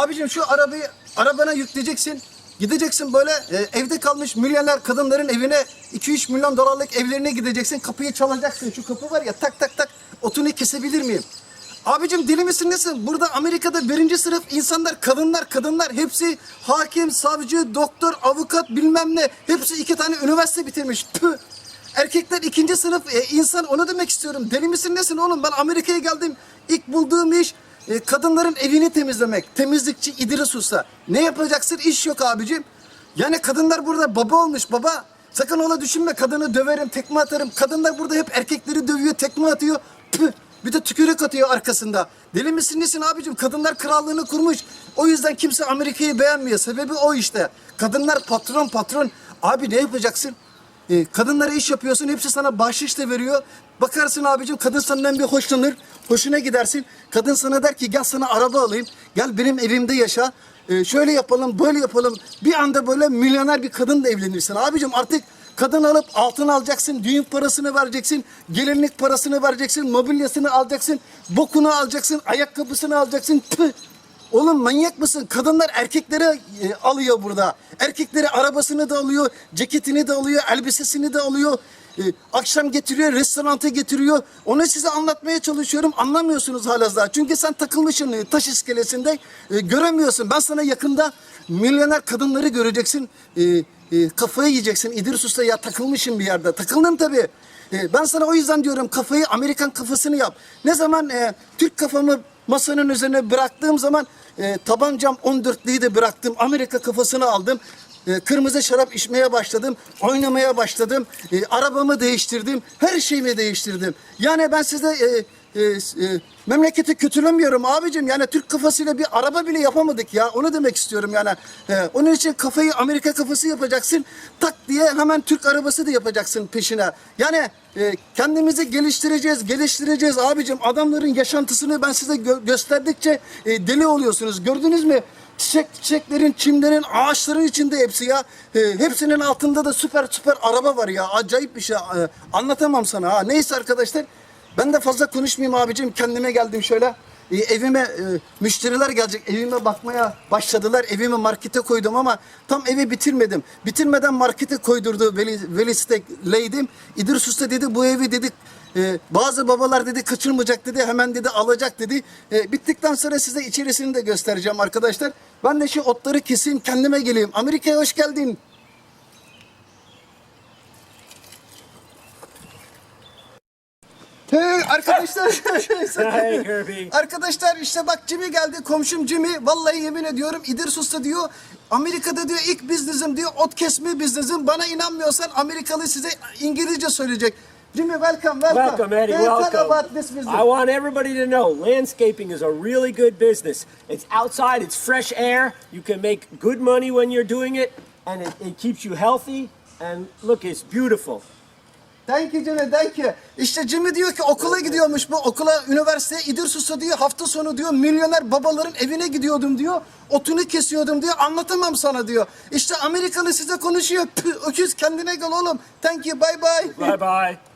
Abicim şu arabayı arabana yükleyeceksin. Gideceksin böyle e, evde kalmış milyoner kadınların evine 2-3 milyon dolarlık evlerine gideceksin. Kapıyı çalacaksın. Şu kapı var ya tak tak tak otunu kesebilir miyim? Abicim deli misin nesin? Burada Amerika'da birinci sınıf insanlar, kadınlar, kadınlar hepsi hakim, savcı, doktor, avukat bilmem ne. Hepsi iki tane üniversite bitirmiş. Püh. Erkekler ikinci sınıf e, insan onu demek istiyorum. Deli misin nesin oğlum? Ben Amerika'ya geldim. İlk bulduğum iş e, kadınların evini temizlemek. Temizlikçi İdris Usta. Ne yapacaksın? İş yok abicim. Yani kadınlar burada baba olmuş baba. Sakın ola düşünme kadını döverim, tekme atarım. Kadınlar burada hep erkekleri dövüyor, tekme atıyor. Püh. Bir de tükürük atıyor arkasında. Deli misin nesin abicim? Kadınlar krallığını kurmuş. O yüzden kimse Amerika'yı beğenmiyor. Sebebi o işte. Kadınlar patron patron. Abi ne yapacaksın? E, kadınlara iş yapıyorsun. Hepsi sana bahşiş de veriyor. Bakarsın abicim kadın senden bir hoşlanır. Hoşuna gidersin. Kadın sana der ki gel sana araba alayım. Gel benim evimde yaşa. E, şöyle yapalım böyle yapalım. Bir anda böyle milyoner bir kadınla evlenirsin. Abicim artık Kadın alıp altın alacaksın, düğün parasını vereceksin, gelinlik parasını vereceksin, mobilyasını alacaksın, bokunu alacaksın, ayakkabısını alacaksın. Püh! Oğlum manyak mısın? Kadınlar erkekleri e, alıyor burada. Erkekleri arabasını da alıyor, ceketini de alıyor, elbisesini de alıyor. E, akşam getiriyor, restoranta getiriyor. Onu size anlatmaya çalışıyorum. Anlamıyorsunuz hala daha. Çünkü sen takılmışsın e, taş iskelesinde. e, göremiyorsun. Ben sana yakında milyoner kadınları göreceksin. E, e, kafayı yiyeceksin. İdris Usta ya takılmışım bir yerde. Takıldın tabii. E, ben sana o yüzden diyorum kafayı Amerikan kafasını yap. Ne zaman e, Türk kafamı masanın üzerine bıraktığım zaman e, tabancam 14'lüyü de bıraktım. Amerika kafasını aldım. E, kırmızı şarap içmeye başladım. Oynamaya başladım. E, arabamı değiştirdim. Her şeyimi değiştirdim. Yani ben size e, e, e, memleketi kötülemiyorum abicim. Yani Türk kafasıyla bir araba bile yapamadık ya. Onu demek istiyorum yani. E, onun için kafayı Amerika kafası yapacaksın. Tak diye hemen Türk arabası da yapacaksın peşine. Yani e, kendimizi geliştireceğiz, geliştireceğiz abicim. Adamların yaşantısını ben size gö- gösterdikçe e, deli oluyorsunuz. Gördünüz mü? Çiçek, çiçeklerin, çimlerin, ağaçların içinde hepsi ya. E, hepsinin altında da süper süper araba var ya. Acayip bir şey. E, anlatamam sana ha. Neyse arkadaşlar. Ben de fazla konuşmayayım abicim. Kendime geldim şöyle. E, evime e, müşteriler gelecek. Evime bakmaya başladılar. Evimi markete koydum ama tam evi bitirmedim. Bitirmeden markete koydurdu Veli, Veli Steak Lady'm. İdris Usta dedi bu evi dedi e, bazı babalar dedi kaçırmayacak dedi. Hemen dedi alacak dedi. E, bittikten sonra size içerisini de göstereceğim arkadaşlar. Ben de şu otları keseyim kendime geleyim. Amerika'ya hoş geldin. Hey arkadaşlar. Arkadaşlar işte bak Jimmy geldi komşum Jimmy vallahi yemin ediyorum İdris Usta diyor Amerika'da diyor ilk biznesim diyor ot kesme biznesim bana inanmıyorsan Amerikalı size İngilizce söyleyecek. Jimmy welcome welcome. Welcome, Eddie. Hey, Welcome. about this business. I want everybody to know landscaping is a really good business. It's outside, it's fresh air. You can make good money when you're doing it, and it, it keeps you healthy. And look, it's beautiful. Thank you Jimmy, thank you. İşte Jimmy diyor ki okula gidiyormuş bu okula, üniversiteye İdris Usta diyor hafta sonu diyor milyoner babaların evine gidiyordum diyor. Otunu kesiyordum diyor anlatamam sana diyor. İşte Amerikalı size konuşuyor. Püh, öküz kendine gel oğlum. Thank you, bye bye. Bye bye.